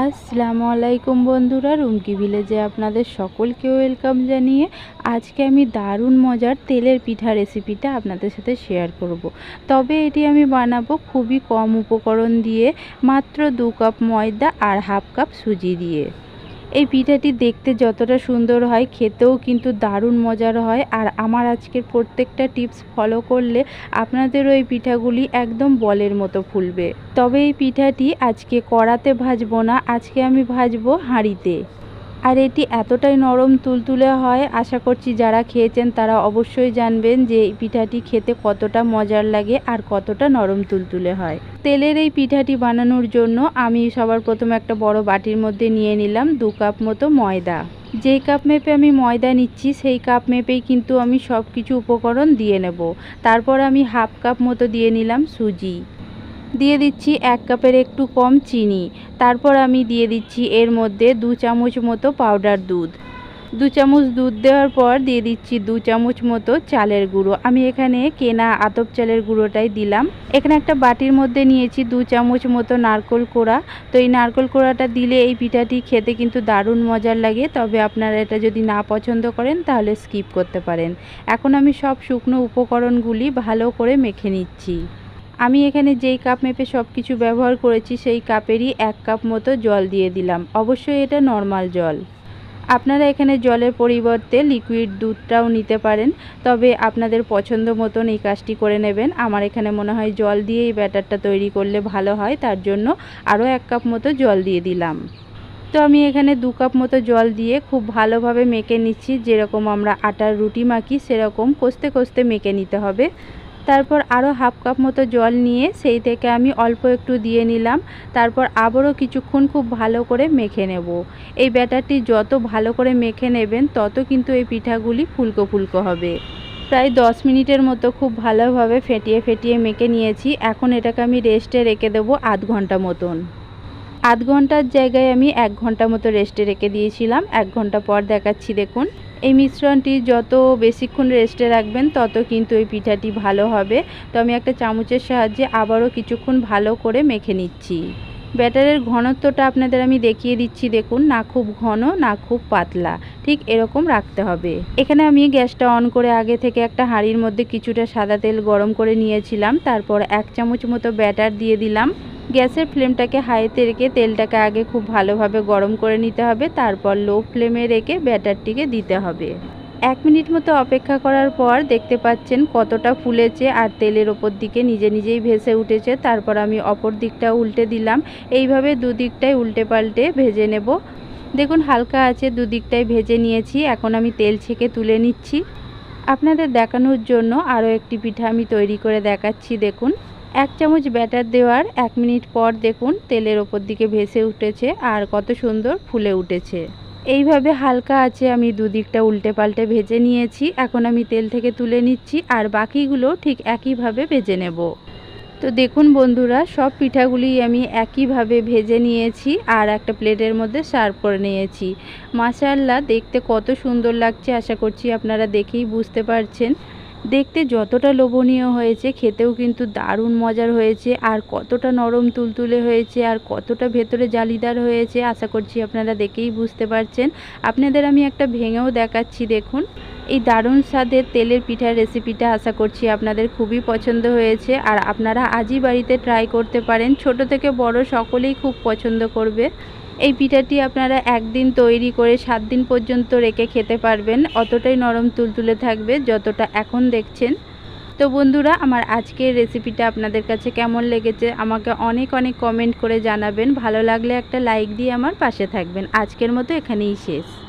আসসালামু আলাইকুম বন্ধুরা, রুমকি ভিলেজে আপনাদের সকলকে ওয়েলকাম জানিয়ে আজকে আমি দারুণ মজার তেলের পিঠা রেসিপিটা আপনাদের সাথে শেয়ার করব। তবে এটি আমি বানাবো খুবই কম উপকরণ দিয়ে, মাত্র দু কাপ ময়দা আর হাফ কাপ সুজি দিয়ে এই পিঠাটি দেখতে যতটা সুন্দর হয়, খেতেও কিন্তু দারুণ মজার হয়। আর আমার আজকের প্রত্যেকটা টিপস ফলো করলে আপনাদের ওই পিঠাগুলি একদম বলের মতো ফুলবে। তবে এই পিঠাটি আজকে কড়াতে ভাজবো না, আজকে আমি ভাজবো হাঁড়িতে। আর এটি এতটাই নরম তুলতুলে হয়, আশা করছি যারা খেয়েছেন তারা অবশ্যই জানবেন যে এই পিঠাটি খেতে কতটা মজার লাগে আর কতটা নরম তুলতুলে হয়। তেলের এই পিঠাটি বানানোর জন্য আমি সবার প্রথমে একটা বড় বাটির মধ্যে নিয়ে নিলাম দু কাপ মতো ময়দা। যেই কাপ মেপে আমি ময়দা নিচ্ছি, সেই কাপ মেপেই কিন্তু আমি সব কিছু উপকরণ দিয়ে নেব। তারপর আমি হাফ কাপ মতো দিয়ে নিলাম সুজি। দিয়ে দিচ্ছি এক কাপের একটু কম চিনি। তারপর আমি দিয়ে দিচ্ছি এর মধ্যে দু চামচ মতো পাউডার দুধ। দু চামচ দুধ দেওয়ার পর দিয়ে দিচ্ছি দু চামচ মতো চালের গুঁড়ো। আমি এখানে কেনা আতপ চালের গুঁড়োটাই দিলাম। এখানে একটা বাটির মধ্যে নিয়েছি দু চামচ মতো নারকোল কোড়া। তো এই নারকোল কোড়াটা দিলে এই পিঠাটি খেতে কিন্তু দারুণ মজার লাগে। তবে আপনারা এটা যদি না পছন্দ করেন, তাহলে স্কিপ করতে পারেন। এখন আমি সব শুকনো উপকরণগুলি ভালো করে মেখে নিচ্ছি। আমি এখানে যেই কাপ মেপে সব কিছু ব্যবহার করেছি, সেই কাপেরই এক কাপ মতো জল দিয়ে দিলাম। অবশ্যই এটা নর্মাল জল। আপনারা এখানে জলের পরিবর্তে লিকুইড দুধটাও নিতে পারেন, তবে আপনাদের পছন্দ মতন এই কাজটি করে নেবেন। আমার এখানে মনে হয় জল দিয়ে এই ব্যাটারটা তৈরি করলে ভালো হয়, তার জন্য আরও এক কাপ মতো জল দিয়ে দিলাম। তো আমি এখানে দু কাপ মতো জল দিয়ে খুব ভালোভাবে মেখে নিচ্ছি, যেরকম আমরা আটার রুটি মাখি, সেরকম কষতে কষতে মেখে নিতে হবে। তারপর আরও হাফ কাপ মতো জল নিয়ে সেই থেকে আমি অল্প একটু দিয়ে নিলাম। তারপর আবারও কিছুক্ষণ খুব ভালো করে মেখে নেব। এই ব্যাটারটি যত ভালো করে মেখে নেবেন, তত কিন্তু এই পিঠাগুলি ফুলকো ফুলকো হবে। প্রায় দশ মিনিটের মতো খুব ভালোভাবে ফেটিয়ে ফেটিয়ে মেখে নিয়েছি। এখন এটাকে আমি রেস্টে রেখে দেবো আধ ঘণ্টা মতন। আধ ঘণ্টার জায়গায় আমি এক ঘণ্টা মতো রেস্টে রেখে দিয়েছিলাম। এক ঘণ্টা পর দেখাচ্ছি, দেখুন। এই মিশ্রণটি যত বেশিক্ষণ রেস্টে রাখবেন, তত কিন্তু এই পিঠাটি ভালো হবে। তো আমি একটা চামচের সাহায্যে আবারও কিছুক্ষণ ভালো করে মেখে নিচ্ছি। ব্যাটারের ঘনত্বটা আপনাদের আমি দেখিয়ে দিচ্ছি, দেখুন। না খুব ঘন, না খুব পাতলা। ঠিক এরকম রাখতে হবে। এখানে আমি গ্যাসটা অন করে আগে থেকে একটা হাঁড়ির মধ্যে কিছুটা সাদা তেল গরম করে নিয়েছিলাম। তারপর এক চামচ মতো ব্যাটার দিয়ে দিলাম। গ্যাসের ফ্লেমটাকে হাইতে রেখে তেলটাকে আগে খুব ভালোভাবে গরম করে নিতে হবে, তারপর লো ফ্লেমে রেখে ব্যাটারটিকে দিতে হবে। এক মিনিট মতো অপেক্ষা করার পর দেখতে পাচ্ছেন কতটা ফুলেছে আর তেলের ওপর দিকে নিজে নিজেই ভেসে উঠেছে। তারপর আমি অপর দিকটা উল্টে দিলাম। এইভাবে দুদিকটাই উল্টে পাল্টে ভেজে নেব। দেখুন, হালকা আছে, দুদিকটাই ভেজে নিয়েছি। এখন আমি তেল ছেঁকে তুলে নিচ্ছি। আপনাদের দেখানোর জন্য আরও একটি পিঠা আমি তৈরি করে দেখাচ্ছি, দেখুন। এক চামচ ব্যাটার দেওয়ার এক মিনিট পর দেখুন তেলের ওপর দিকে ভেসে উঠেছে আর কত সুন্দর ফুলে উঠেছে। এইভাবে হালকা আছে, আমি দুদিকটা উল্টে পাল্টে ভেজে নিয়েছি। এখন আমি তেল থেকে তুলে নিচ্ছি আর বাকিগুলো ঠিক একইভাবে ভেজে নেব। তো দেখুন বন্ধুরা, সব পিঠাগুলি আমি একইভাবে ভেজে নিয়েছি আর একটা প্লেটের মধ্যে সার্ভ করে নিয়েছি। মাশাল্লাহ দেখতে কত সুন্দর লাগছে, আশা করছি আপনারা দেখেই বুঝতে পারছেন। দেখতে যতটা লোভনীয় হয়েছে, খেতেও কিন্তু দারুণ মজার হয়েছে, আর কতটা নরম তুলতুলে হয়েছে, আর কতটা ভেতরে জালিদার হয়েছে, আশা করছি আপনারা দেখেই বুঝতে পারছেন। আপনাদের আমি একটা ভেঙেও দেখাচ্ছি, দেখুন। এই দারুণ স্বাদের তেলের পিঠার রেসিপিটা আশা করছি আপনাদের খুবই পছন্দ হয়েছে, আর আপনারা আজই বাড়িতে ট্রাই করতে পারেন। ছোট থেকে বড় সকলেই খুব পছন্দ করবে। এই পিঠাটি আপনারা একদিন তৈরি করে সাত দিন পর্যন্ত রেখে খেতে পারবেন। অতটাই নরম তুলতুলে থাকবে যতটা এখন দেখছেন। তো বন্ধুরা, আমার আজকের রেসিপিটা আপনাদের কাছে কেমন লেগেছে আমাকে অনেক অনেক কমেন্ট করে জানাবেন। ভালো লাগলে একটা লাইক দিয়ে আমার পাশে থাকবেন। আজকের মতো এখানেই শেষ।